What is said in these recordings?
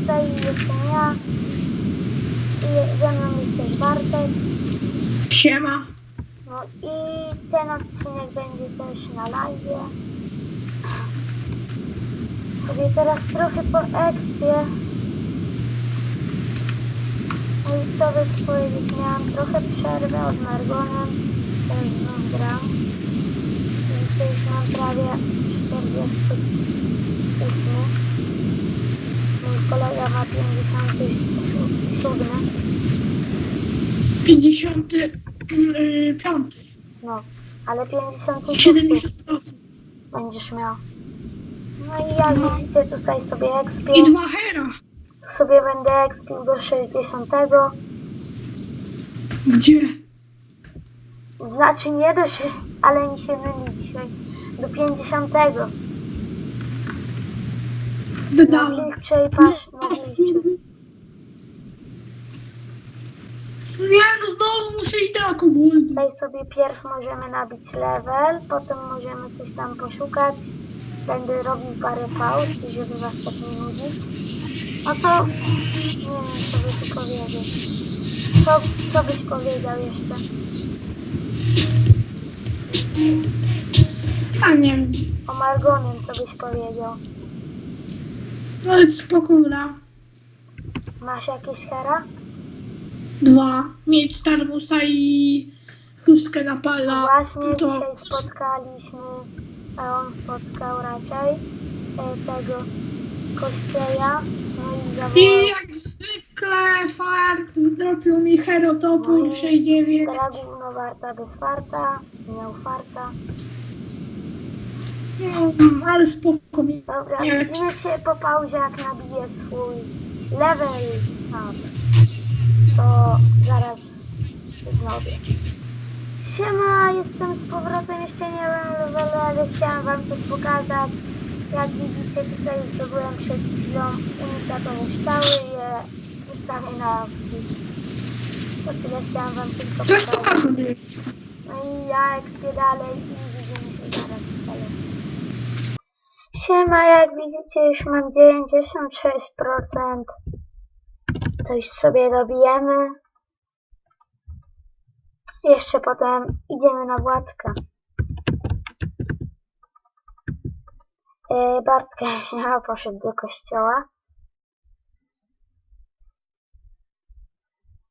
tutaj jestem ja. I ze mną jest też Bartek. Siema. No i ten odcinek będzie też na live. Sobie teraz trochę po ekspie. No i co by powiedzieć, miałam trochę przerwę od Margonem. Też znów gram. Więc już mam prawie 48. Ma 57. 55. No, ale 56. 70%. będziesz miał. No i jak No. widzicie, tutaj sobie ekspię. I dwa hera. Tu sobie będę ekspił do 60. Gdzie? Znaczy nie do 6, ale mi się myli dzisiaj. Do 50. Dodałem. Mogliwcze i pasz, mogliwcze. Nie, no znowu muszę iść na koboldy. Tutaj sobie pierw możemy nabić level, potem możemy coś tam poszukać. Będę robił parę pauz, żeby was tak nie nudzić. No to nie wiem, co by tu powiedzieć. Co, co byś powiedział jeszcze? A nie wiem. O Margonem, co byś powiedział? No ale spoko gra. Masz jakieś hera? Dwa. Mieć Starbusa i chustkę na pala. Właśnie to dzisiaj spotkaliśmy, a on spotkał raczej e, tego kościeja. No i I zawołał jak zwykle fart wdropił mi hero topór 69. Draguna warta bez farta, miał farta. Mm, ale spoko mi. Dobra, Nie. widzimy się po pauzie, jak nabije swój level up. To zaraz znowu. Siema, jestem z powrotem, jeszcze nie wiem levelu, ale chciałam wam coś pokazać. Jak widzicie, tutaj zdobyłem przed chwilą unikatowe strzały, je wystawię na. To tyle chciałam wam tylko To jest pokazać. pokazane. No i ja ekspię dalej i widzimy się zaraz w celu. Siema, jak widzicie już mam 96%. Coś sobie dobijemy. Jeszcze potem idziemy na Władka. E, Bartka ja poszedł do kościoła.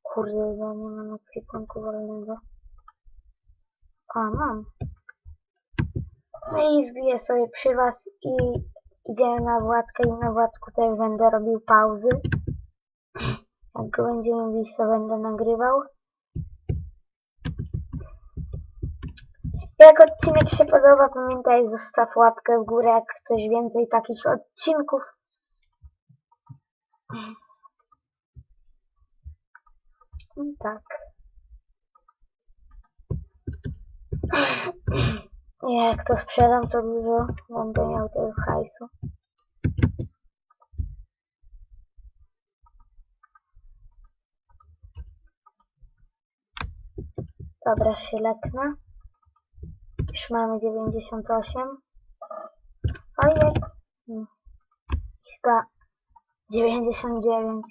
Kurde, ja nie mam ekwipunku wolnego. A, mam. No i wbiję sobie przy was i idziemy na Władkę i na Władku też będę robił pauzy. Jak go będziemy mówić, to będę nagrywał. Jak odcinek się podoba, pamiętaj, zostaw łapkę w górę, jak chcesz więcej takich odcinków. I tak. Jak to sprzedam, to dużo będę miał tego hajsu. Dobra, się leknę. Już mamy 98. Ojej. Hmm. Chyba 99.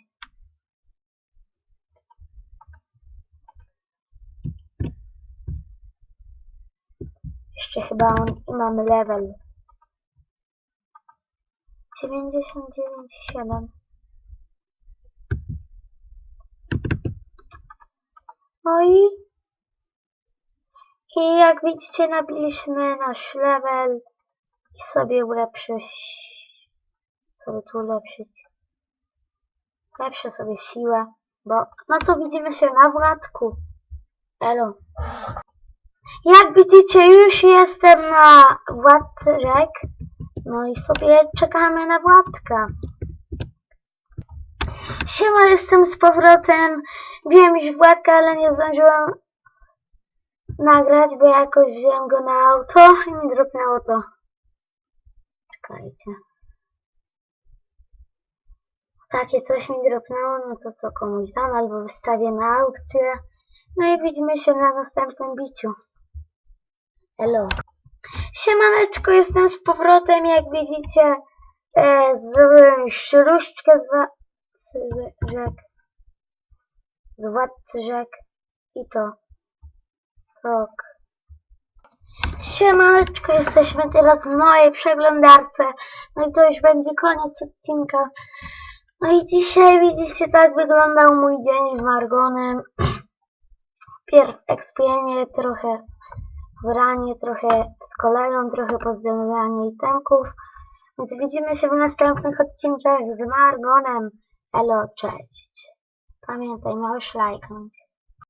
Chyba on, mamy level. 99,7. No i, i jak widzicie nabiliśmy nasz level i sobie ulepszyć, by tu ulepszyć? Lepszę sobie siłę, bo no to widzimy się na Władku. Elo. Jak widzicie, już jestem na Władcy Rzek. No i sobie czekamy na Władka. Siema, jestem z powrotem. Wiem już Władka, ale nie zdążyłem nagrać, bo jakoś wziąłem go na auto i mi dropnęło to. Czekajcie. Takie coś mi dropnęło, no to to komuś dam albo wystawię na aukcję. No i widzimy się na następnym biciu. Hello. Siemaneczko, jestem z powrotem, jak widzicie. E, zrobiłem różdżkę z, wa- ze- rzek. Z władcy rzek. I to. Rok. Siemaneczko, jesteśmy teraz w mojej przeglądarce. No i to już będzie koniec odcinka. No i dzisiaj widzicie tak wyglądał mój dzień z Margonem. Pierw ekspienie, trochę wranie, trochę z koleją, trochę pozdrawianie itemków. Więc widzimy się w następnych odcinkach z Margonem. Elo, cześć. Pamiętaj, możesz lajknąć.